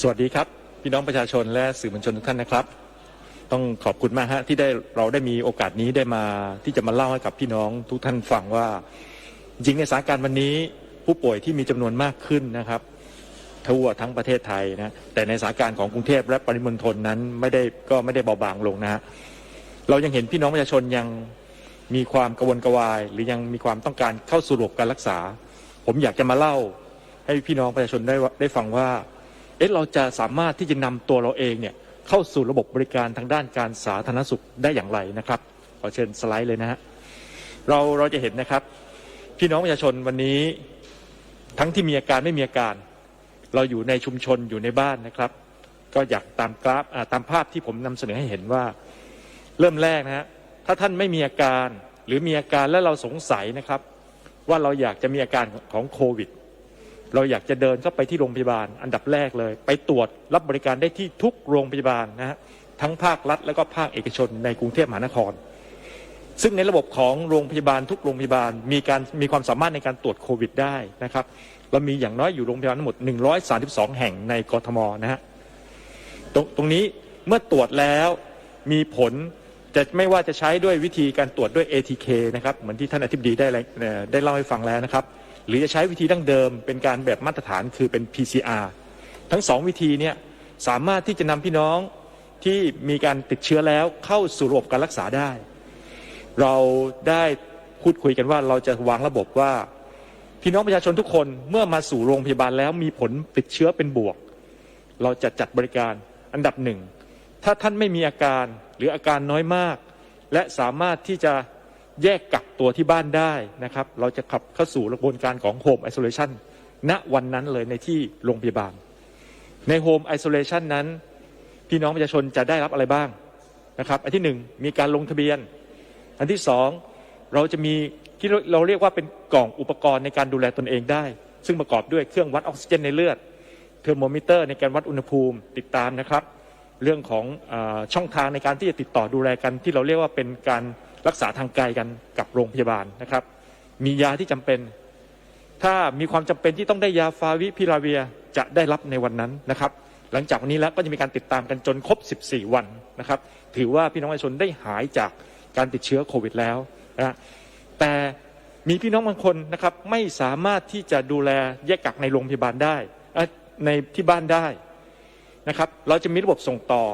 สวัสดีครับ พี่น้องประชาชนและสื่อมวลชนทุกท่านนะครับ ต้องขอบคุณมากฮะที่ได้เราได้มีโอกาสนี้ได้มาที่จะมาเล่าให้กับพี่น้องทุกท่านฟังว่าจริงในสถานการณ์วันนี้ผู้ป่วยที่มีจำนวนมากขึ้นนะครับ ทั่วทั้งประเทศไทยนะแต่ในสถานการณ์ของกรุงเทพและปริมณฑลนั้นไม่ได้ก็ไม่ได้เบาบางลงนะฮะเรายังเห็นพี่น้องประชาชนยังมีความกระวนกระวาย หรือยังมีความต้องการเข้าสู่ระบบการรักษา ผมอยากจะมาเล่าให้พี่น้องประชาชนได้ได้ฟังว่า เอ๊ะเราจะสามารถที่จะนำตัวเราเองเนี่ยเข้าสู่ระบบบริการทางด้านการสาธารณสุขได้อย่างไรนะครับ ขอเชิญสไลด์เลยนะฮะเราเราจะเห็นนะครับ พี่น้องประชาชนวันนี้ทั้งที่มีอาการไม่มีอาการ เราอยู่ในชุมชนอยู่ในบ้านนะครับ ก็อยากตามกราฟตามภาพที่ผมนำเสนอให้เห็นว่า เริ่มแรกนะฮะถ้าท่านไม่มีอาการหรือมีอาการและเราสงสัยนะครับ ว่าเราอยากจะมีอาการของโควิด เราอยากจะเดินเข้าไปที่โรงพยาบาล อันดับแรกเลย ไปตรวจรับบริการได้ที่ทุกโรงพยาบาลนะฮะทั้งภาครัฐ และก็ภาคเอกชนในกรุงเทพมหานคร ซึ่งในระบบของโรงพยาบาลทุกโรงพยาบาล มีการมีความสามารถในการตรวจโควิดได้นะครับเรามีอย่างน้อยอยู่โรงพยาบาลทั้งหมด 132 แห่งในกรทมนะฮะตรงตรงนี้เมื่อตรวจแล้วมีผลจะไม่ว่าจะใช้ด้วยวิธีการตรวจด้วย ATK นะครับเหมือนที่ท่านอธิบดีได้ได้เล่าให้ฟังแล้วนะครับ หรือจะใช้วิธีดั้งเดิม เป็นการแบบมาตรฐานคือเป็น PCR ทั้งสองวิธีเนี่ยสามารถที่จะนำพี่น้องที่มีการติดเชื้อแล้วเข้าสู่ระบบการรักษาได้ เราได้พูดคุยกันว่าเราจะวางระบบว่า พี่น้องประชาชนทุกคนเมื่อมาสู่โรงพยาบาลแล้วมีผลติดเชื้อเป็นบวก เราจะจัดบริการอันดับหนึ่ง ถ้าท่านไม่มีอาการหรืออาการน้อยมาก และสามารถที่จะแยกกัก ตัวที่บ้านได้นะครับ เราจะขับเข้าสู่กระบวนการของ Home Isolation ณวันนั้นเลยในที่โรงพยาบาล ใน Home Isolation นั้น พี่น้องประชาชนจะได้รับอะไรบ้างนะครับ อันที่หนึ่งมีการลงทะเบียน อันที่สองเราจะมีที่เราเรียกว่าเป็นกล่องอุปกรณ์ในการดูแลตนเองได้ ซึ่งประกอบด้วยเครื่องวัดออกซิเจนในเลือดเทอร์โมมิเตอร์ในการวัดอุณหภูมิติดตามนะครับ เรื่องของอช่องทางในการที่จะติดต่อดูแลกันที่เราเรียกว่าเป็นการ รักษาทางไกลกันกับโรงพยาบาลนะครับ มียาที่จำเป็น ถ้ามีความจำเป็นที่ต้องได้ยาฟาวิพิราเวียจะได้รับในวันนั้นนะครับ หลังจากวันนี้แล้วก็จะมีการติดตามกันจนครบ 14 วันนะครับ ถือว่าพี่น้องประชาชนได้หายจากการติดเชื้อโควิดแล้วนะแต่มีพี่น้องบางคนนะครับไม่สามารถที่จะดูแลแยกกักในโรงพยาบาลได้ในที่บ้านได้นะครับ เราจะมีระบบส่งต่อ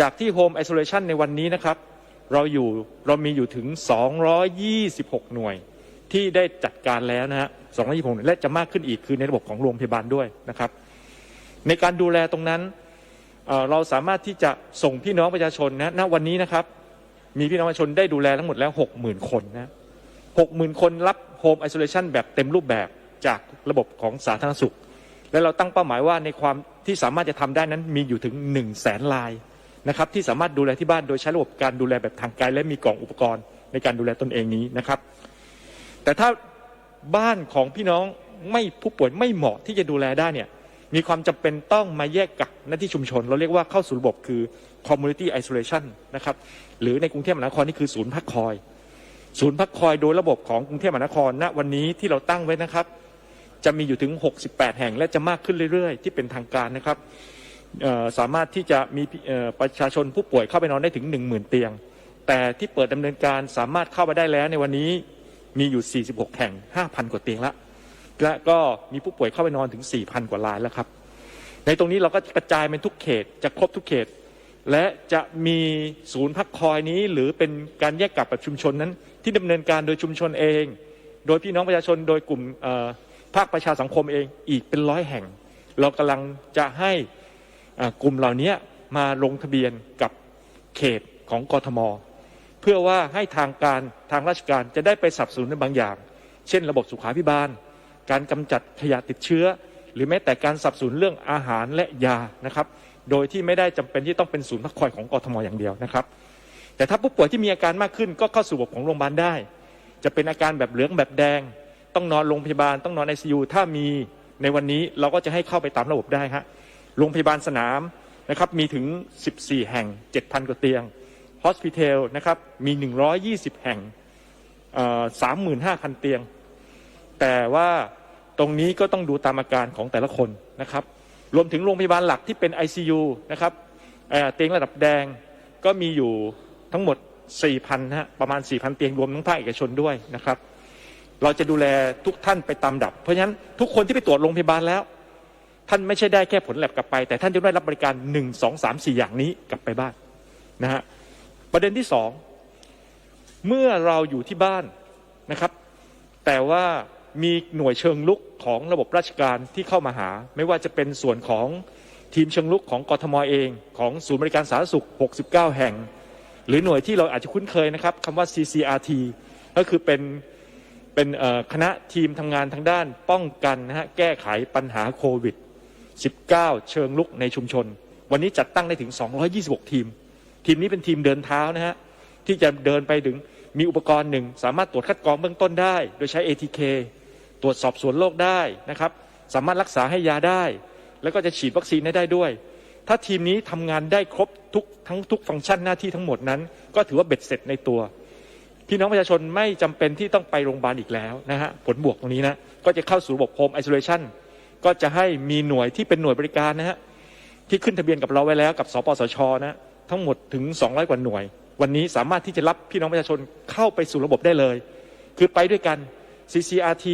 จากที่ Home Isolation ในวันนี้นะครับ เราอยู่เรามีอยู่ถึง 226 หน่วย ที่ได้จัดการแล้วนะฮะ226หน่วยและจะมากขึ้นอีกคือในระบบของโรงพยาบาลด้วยนะครับ ในการดูแลตรงนั้นเเราสามารถที่จะส่งพี่น้องประชาชนนะณวันนี้นะครับ มีพี่น้องประชาชนได้ดูแลทั้งหมดแล้ว 60,000 คนนะ60,000 คนรับโฮมไอโซเลชันแบบเต็มรูปแบบจากระบบของสาธารณสุข และเราตั้งเป้าหมายว่าในความที่สามารถจะทำได้นั้นมีอยู่ถึง 1 0 0 0 0แสนลาย นะครับที่สามารถดูแลที่บ้านโดยใช้ระบบการดูแลแบบทางไกลและมีกล่องอุปกรณ์ในการดูแลตนเองนี้นะครับ แต่ถ้าบ้านของพี่น้องไม่ผู้ป่วยไม่เหมาะที่จะดูแลได้เนี่ยมีความจำเป็นต้องมาแยกกักหน้าที่ชุมชน เราเรียกว่าเข้าสู่ระบบคือ community isolation นะครับหรือในกรุงเทพมหานครนี่คือศูนย์พักคอย ศูนย์พักคอยโดยระบบของกรุงเทพมหานครณวันนี้ที่เราตั้งไว้นะครับ จะมีอยู่ถึง 68 แห่งและจะมากขึ้นเรื่อยๆ ที่เป็นทางการนะครับ สามารถที่จะมีประชาชนผู้ป่วยเข้าไปนอนได้ถึง 10,000 เตียง แต่ที่เปิดดำเนินการสามารถเข้าไปได้แล้วในวันนี้มีอยู่ 46 แห่ง 5,000 กว่าเตียงละ และก็มีผู้ป่วยเข้าไปนอนถึง 4,000 กว่ารายแล้วครับ ในตรงนี้เราก็กระจายเป็นทุกเขต จะครบทุกเขต และจะมีศูนย์พักคอยนี้ หรือเป็นการแยกกักแบบชุมชนนั้น ที่ดำเนินการโดยชุมชนเอง โดยพี่น้องประชาชน โดยกลุ่มภาคประชาสังคมเองอีกเป็นร้อยแห่ง เรากำลังจะให้ กลุ่มเหล่านี้มาลงทะเบียนกับเขตของกทม เพื่อว่าให้ทางการทางราชการจะได้ไปสับสนุนในบางอย่าง เช่น ระบบสุขาภิบาล การกำจัดขยะติดเชื้อ หรือแม้แต่การสับสนุนเรื่องอาหารและยานะครับ โดยที่ไม่ได้จำเป็นที่ต้องเป็นศูนย์พักคอยของกทมอย่างเดียวนะครับ แต่ถ้าผู้ป่วยที่มีอาการมากขึ้นก็เข้าสู่ระบบของโรงพยาบาลได้ จะเป็นอาการแบบเหลืองแบบแดง ต้องนอนโรงพยาบาล ต้องนอนไอซียูถ้ามีในวันนี้เราก็จะให้เข้าไปตามระบบได้ฮะ โรงพยาบาลสนามนะครับมีถึง 14 แห่ง 7,000 กว่าเตียงฮอสพิทอลนะครับมี 120 แห่ง 35,000 เตียง แต่ว่าตรงนี้ก็ต้องดูตามอาการของแต่ละคนนะครับ รวมถึงโรงพยาบาลหลักที่เป็น ICU นะครับเตียงระดับแดงก็มีอยู่ทั้งหมด 4,000ฮะประมาณ 4,000 เตียงรวมทั้งภาคเอกชนด้วยนะครับ เราจะดูแลทุกท่านไปตามดับ เพราะฉะนั้นทุกคนที่ไปตรวจโรงพยาบาลแล้ว ท่านไม่ใช่ได้แค่ผลแลบกลับไป แต่ท่านจะได้รับบริการ1 2 3 4องสามสี่อย่างนี้กลับไปบ้านนะฮะประเด็นที่สองเมื่อเราอยู่ที่บ้านนะครับ แต่ว่ามีหน่วยเชิงลุกของระบบราชการที่เข้ามาหา ไม่ว่าจะเป็นส่วนของทีมเชิงลุกของกทมเอง ของศูนย์บริการสาธารณสุข 69 แห่ง หรือหน่วยที่เราอาจจะคุ้นเคยนะครับคำว่า CCRT ก็คือเป็นเป็นคณะทีมทำงานทางด้านป้องกันนะฮะแก้ไขปัญหาโควิด 19 เชิงลุกในชุมชน วันนี้จัดตั้งได้ถึง 226 ทีม ทีมนี้เป็นทีมเดินเท้านะฮะที่จะเดินไปถึงมีอุปกรณ์หนึ่ง สามารถตรวจคัดกรองเบื้องต้นได้ โดยใช้ ATK ตรวจสอบสวนโรคได้นะครับสามารถรักษาให้ยาได้ แล้วก็จะฉีดวัคซีนได้ด้วย ถ้าทีมนี้ทำงานได้ครบทุกทั้งทุกฟังก์ชันหน้าที่ทั้งหมดนั้น ก็ถือว่าเบ็ดเสร็จในตัว พี่น้องประชาชนไม่จำเป็นที่ต้องไปโรงพยาบาลอีกแล้วนะฮะผลบวกตรงนี้นะก็จะเข้าสู่ระบบ Home Isolation ก็จะให้มีหน่วยที่เป็นหน่วยบริการนะฮะที่ขึ้นทะเบียนกับเราไว้แล้วกับสปสชนะทั้งหมดถึง 200 กว่าหน่วย วันนี้สามารถที่จะรับพี่น้องประชาชนเข้าไปสู่ระบบได้เลย คือไปด้วยกัน CCRT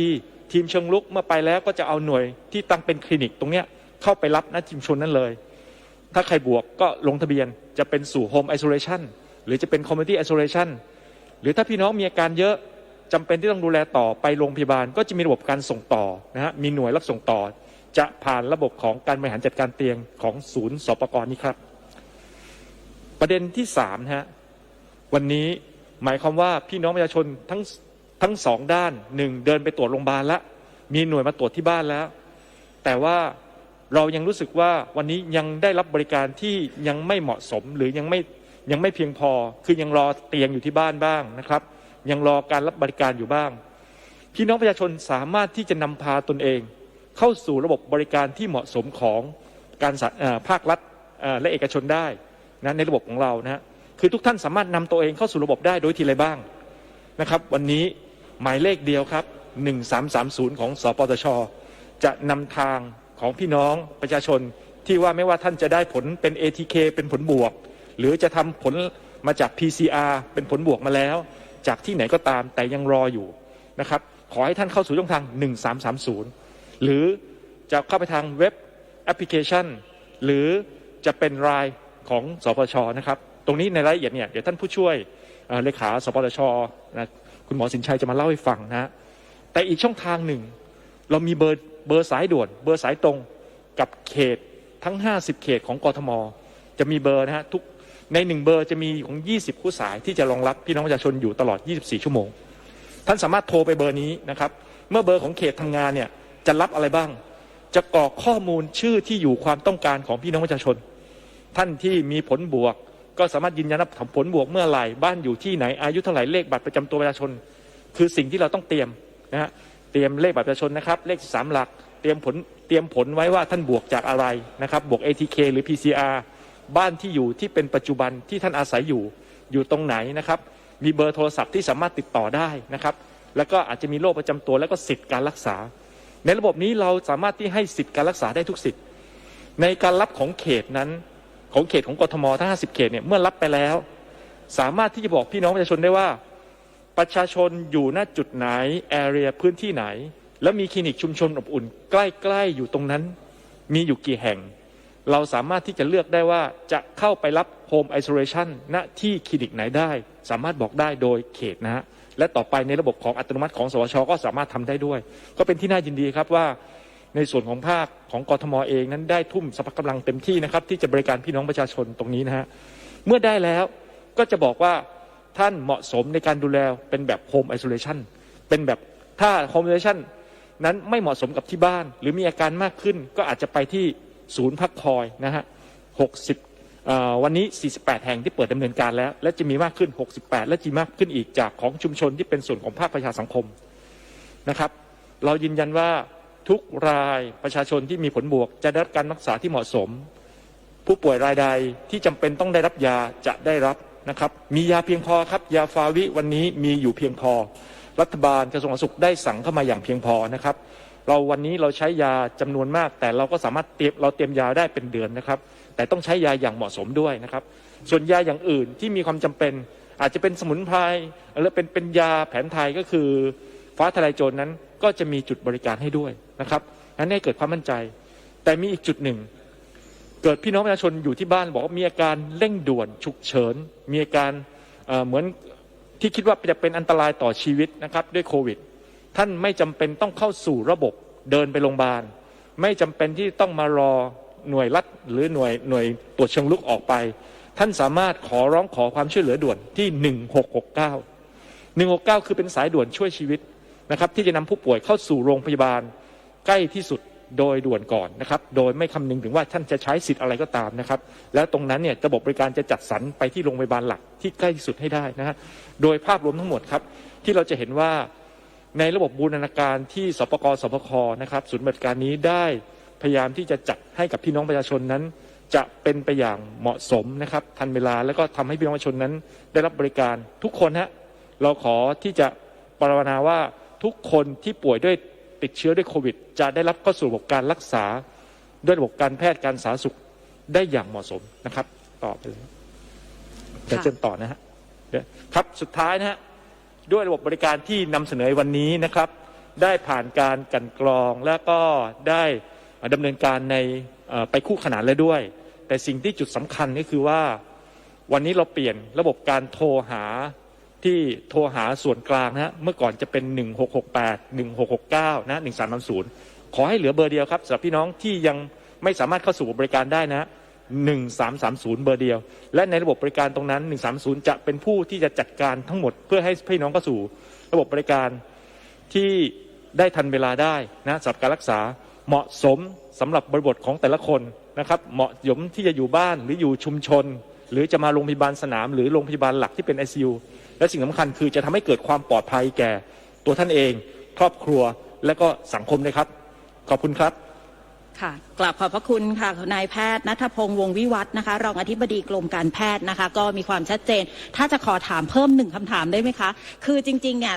ทีมเชิงลุกเมื่อไปแล้วก็จะเอาหน่วยที่ตั้งเป็นคลินิกตรงเนี้ยเข้าไปรับณชุมชนนั้นเลย ถ้าใครบวกก็ลงทะเบียนจะเป็นสู่ Home Isolation หรือจะเป็น Community Isolation หรือถ้าพี่น้องมีอาการเยอะ จำเป็นที่ต้องดูแลต่อไปโรงพยาบาล ก็จะมีระบบการส่งต่อนะฮะมีหน่วยรับส่งต่อ จะผ่านระบบของการบริหารจัดการเตียงของศูนย์สปกรนี้ครับ ประเด็นที่สามนะฮะวันนี้หมายความว่าพี่น้องประชาชนทั้งทั้งสองด้านหนึ่งเดินไปตรวจโรงพยาบาลแล้วมีหน่วยมาตรวจที่บ้านแล้ว แต่ว่าเรายังรู้สึกว่าวันนี้ยังได้รับบริการที่ยังไม่เหมาะสมหรือยังไม่ยังไม่เพียงพอ คือยังรอเตียงอยู่ที่บ้านบ้างนะครับ ยังรอการรับบริการอยู่บ้าง พี่น้องประชาชนสามารถที่จะนำพาตนเอง เข้าสู่ระบบบริการที่เหมาะสมของการภาครัฐและเอกชนได้นะในระบบของเรานะฮะคือทุกท่านสามารถนำตัวเองเข้าสู่ระบบได้โดยทีไรบ้างนะครับ วันนี้หมายเลขเดียวครับ 1330 ของสปตช จะนำทางของพี่น้องประชาชนที่ว่าไม่ว่าท่านจะได้ผลเป็น ATK เป็นผลบวก หรือจะทำผลมาจาก PCR เป็นผลบวกมาแล้ว จากที่ไหนก็ตามแต่ยังรออยู่นะครับ ขอให้ท่านเข้าสู่ช่องทาง 1330 หรือจะเข้าไปทางเว็บแอปพลิเคชัน หรือจะเป็นรายของสปชนะครับ ตรงนี้ในรายละเอียดเนี่ยเดี๋ยวท่านผู้ช่วยเเลขาสปชนะคุณหมอสินชัยจะมาเล่าให้ฟังนะฮะแต่อีกช่องทางหนึ่ง เรามีเบอร์เบอร์สายด่วน เบอร์สายตรงกับเขตทั้ง 50 เขตของกทม จะมีเบอร์นะฮะทุก ในหนึ่งเบอร์จะมีของ 20 คู่สายที่จะรองรับพี่น้องประชาชนอยู่ตลอด 24 ชั่วโมง ท่านสามารถโทรไปเบอร์นี้นะครับ เมื่อเบอร์ของเขตทำงานเนี่ยจะรับอะไรบ้าง จะกรอกข้อมูลชื่อที่อยู่ความต้องการของพี่น้องประชาชน ท่านที่มีผลบวก ก็สามารถยืนยันว่าผลบวกเมื่อไหร่บ้านอยู่ที่ไหนอายุเท่าไหร่เลขบัตรประจำตัวประชาชน คือสิ่งที่เราต้องเตรียมนะฮะเตรียมเลขบัตรประชาชนนะครับเลขสามหลักเตรียมผลเตรียมผลไว้ว่าท่านบวกจากอะไรนะครับบวก ATK หรือ PCR บ้านที่อยู่ที่เป็นปัจจุบันที่ท่านอาศัยอยู่อยู่ตรงไหนนะครับ มีเบอร์โทรศัพท์ที่สามารถติดต่อได้นะครับ แล้วก็อาจจะมีโรคประจำตัวแล้วก็สิทธิ์การรักษา ในระบบนี้เราสามารถที่ให้สิทธิ์การรักษาได้ทุกสิทธิ์ ในการรับของเขตนั้นของเขตของกทมทั้ง 50 เขตเนี่ยเมื่อรับไปแล้ว สามารถที่จะบอกพี่น้องประชาชนได้ว่า ประชาชนอยู่ณจุดไหนแอเรียพื้นที่ไหน แล้วมีคลินิกชุมชนอบอุ่น ใกล้ๆอยู่ตรงนั้น มีอยู่กี่แห่ง เราสามารถที่จะเลือกได้ว่าจะเข้าไปรับโฮมไอโซเลชันณที่คลินิกไหนได้ สามารถบอกได้โดยเขตนะฮะและต่อไปในระบบของอัตโนมัติของสวชก็สามารถทำได้ด้วย ก็เป็นที่น่ายินดีครับว่าในส่วนของภาคของกทมเองนั้นได้ทุ่มสรรพกำลังเต็มที่นะครับ ที่จะบริการพี่น้องประชาชนตรงนี้นะฮะเมื่อได้แล้วก็จะบอกว่าท่านเหมาะสมในการดูแลเป็นแบบโฮมไอโซเลชันเป็นแบบถ้าโฮมไอโซเลชันนั้นไม่เหมาะสมกับที่บ้าน หรือมีอาการมากขึ้นก็อาจจะไปที่ ศูนย์พักคอยนะฮะ60เอ่อวันนี้ 48 แห่งที่เปิดดำเนินการแล้ว และจะมีมากขึ้น 68 และจะมีมากขึ้นอีกจากของชุมชนที่เป็นส่วนของภาคประชาสังคมนะครับ เรายืนยันว่าทุกรายประชาชนที่มีผลบวก จะได้รับการรักษาที่เหมาะสม ผู้ป่วยรายใดที่จำเป็นต้องได้รับยาจะได้รับนะครับ มียาเพียงพอครับ ยาฟาวิวันนี้มีอยู่เพียงพอ รัฐบาลกระทรวงสุขได้สั่งเข้ามาอย่างเพียงพอนะครับ เราวันนี้เราใช้ยาจำนวนมาก แต่เราก็สามารถเตรียมเราเตรียมยาได้เป็นเดือนนะครับ แต่ต้องใช้ยาอย่างเหมาะสมด้วยนะครับ ส่วนยาอย่างอื่นที่มีความจำเป็น อาจจะเป็นสมุนไพรหรือเป็นเป็นยาแผนไทยก็คือฟ้าทลายโจรนั้นก็จะมีจุดบริการให้ด้วยนะครับนั้นให้เกิดความมั่นใจ แต่มีอีกจุดหนึ่ง เกิดพี่น้องประชาชนอยู่ที่บ้านบอกว่ามีอาการเร่งด่วนฉุกเฉิน มีอาการเอ่อเหมือนที่คิดว่าจะเป็นอันตรายต่อชีวิตนะครับด้วยโควิด ท่านไม่จำเป็นต้องเข้าสู่ระบบเดินไปโรงพยาบาล ไม่จำเป็นที่ต้องมารอหน่วยรัฐหรือหน่วยหน่วยตรวจเชิงลุกออกไป ท่านสามารถขอร้องขอความช่วยเหลือด่วนที่ 1669 169 คือเป็นสายด่วนช่วยชีวิตนะครับที่จะนำผู้ป่วยเข้าสู่โรงพยาบาลใกล้ที่สุดโดยด่วนก่อนนะครับ โดยไม่คำนึงถึงว่าท่านจะใช้สิทธิ์อะไรก็ตามนะครับ แล้วตรงนั้นเนี่ยระบบบริการจะจัดสรรไปที่โรงพยาบาลหลักที่ใกล้ที่สุดให้ได้นะฮะ โดยภาพรวมทั้งหมดครับ ที่เราจะเห็นว่า ในระบบบูรณาการที่สปกสปคนะครับศูนย์บริการนี้ได้พยายามที่จะจัดให้กับพี่น้องประชาชนนั้น จะเป็นไปอย่างเหมาะสมนะครับทันเวลาแล้วก็ทำให้พี่น้องประชาชนนั้น ได้รับบริการทุกคนฮะเราขอที่จะปรารถนาว่าทุกคนที่ป่วยด้วยติดเชื้อด้วยโควิด จะได้รับเข้าสู่ระบบการรักษาด้วยระบบการแพทย์การสาธารณสุขได้อย่างเหมาะสมนะครับ ต่อไปเลยเดี๋ยวเชิญต่อนะฮะครับสุดท้ายนะฮะ ด้วยระบบบริการที่นำเสนอวันนี้นะครับ ได้ผ่านการกันกรองและก็ได้ดำเนินการในไปคู่ขนานแล้วด้วย แต่สิ่งที่จุดสำคัญก็คือว่าวันนี้เราเปลี่ยนระบบการโทรหาที่โทรหาส่วนกลางนะฮะเมื่อก่อนจะเป็น 1668 1669 นะ 1330 ขอให้เหลือเบอร์เดียวครับสำหรับพี่น้องที่ยังไม่สามารถเข้าสู่บริการได้นะ 1330 เบอร์เดียว และในระบบบริการตรงนั้น 130 จะเป็นผู้ที่จะจัดการทั้งหมด เพื่อให้พี่น้องเข้าสู่ ระบบบริการที่ได้ทันเวลาได้นะสำหรับการรักษาเหมาะสมสำหรับบริบทของแต่ละคนนะครับ เหมาะสมที่จะอยู่บ้านหรืออยู่ชุมชน หรือจะมาโรงพยาบาลสนาม หรือโรงพยาบาลหลักที่เป็น ICU และสิ่งสำคัญคือจะทำให้เกิดความปลอดภัยแก่ตัวท่านเอง ครอบครัวและก็สังคมด้วยครับ ขอบคุณครับค่ะ กราบขอบพระคุณค่ะนายแพทย์นัทพงษ์วงวิวัฒน์นะคะ รองอธิบดีกรมการแพทย์นะคะ ก็มีความชัดเจน ถ้าจะขอถามเพิ่มหนึ่งคำถามได้ไหมคะ คือจริงๆเนี่ย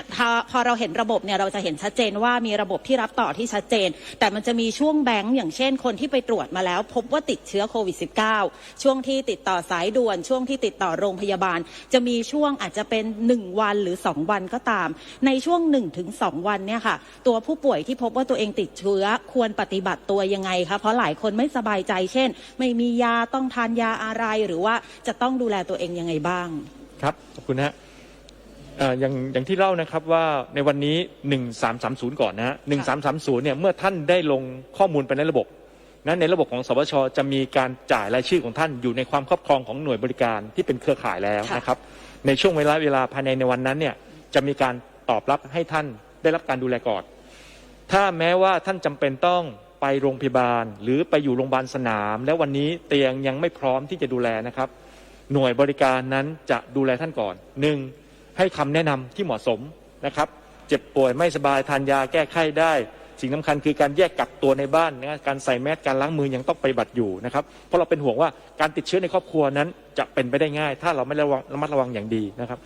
พอเราเห็นระบบเนี่ยเราจะเห็นชัดเจนว่ามีระบบที่รับต่อที่ชัดเจน แต่มันจะมีช่วงแบงค์อย่างเช่น คนที่ไปตรวจมาแล้ว พบว่าติดเชื้อโควิด -19 ช่วงที่ติดต่อสายด่วน ช่วงที่ติดต่อโรงพยาบาล จะมีช่วงอาจจะเป็น 1 วันหรือ 2 วันก็ตาม ในช่วง 1-2 วันเนี่ยค่ะ ตัวผู้ป่วยที่พบว่าตัวเองติดเชื้อควรปฏิบัติตัวยังไงคะเพราะหลายคนไม่สบายใจ เช่น ไม่มียาต้องทานยาอะไรหรือว่าจะต้องดูแลตัวเองยังไงบ้าง ครับขอบคุณนะฮะเอ่ออย่างอย่างที่เล่านะครับว่าในวันนี้ 1330 ก่อนนะฮะ1330เนี่ยเมื่อท่านได้ลงข้อมูลไปในระบบนั้นในระบบของสวชจะมีการจ่ายรายชื่อของท่านอยู่ในความครอบครองของหน่วยบริการที่เป็นเครือข่ายแล้วค่ะนะครับ ในช่วงเวลาเวลาภายในในวันนั้นเนี่ยจะมีการตอบรับให้ท่านได้รับการดูแลก่อน ถ้าแม้ว่าท่านจำเป็นต้อง ไปโรงพยาบาล หรือไปอยู่โรงพยาบาลสนาม แล้ววันนี้เตียงยังไม่พร้อมที่จะดูแลนะครับ หน่วยบริการนั้นจะดูแลท่านก่อนหนึ่งให้คำแนะนำที่เหมาะสมนะครับ เจ็บป่วยไม่สบายทานยาแก้ไขได้ สิ่งสำคัญคือการแยกกักตัวในบ้านนะการใส่แมสการล้างมือยังต้องไปบัติอยู่นะครับ เพราะเราเป็นห่วงว่าการติดเชื้อในครอบครัวนั้นจะเป็นไปได้ง่าย ถ้าเราไม่ระวังระมัดระวังอย่างดีนะครับ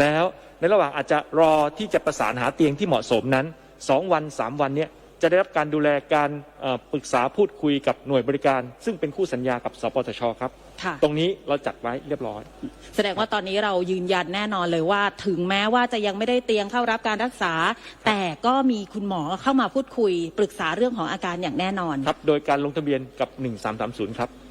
แล้วในระหว่างอาจจะรอที่จะประสานหาเตียงที่เหมาะสมนั้นสองวันสามวันเนี้ย จะได้รับการดูแลการเอ่อปรึกษาพูดคุยกับหน่วยบริการ ซึ่งเป็นคู่สัญญากับสปสชครับค่ะตรงนี้เราจัดไว้เรียบร้อย แสดงว่าตอนนี้เรายืนยันแน่นอนเลยว่า ถึงแม้ว่าจะยังไม่ได้เตียงเข้ารับการรักษา แต่ก็มีคุณหมอเข้ามาพูดคุย ปรึกษาเรื่องของอาการอย่างแน่นอนครับ โดยการลงทะเบียนกับ 1330 ครับค่ะ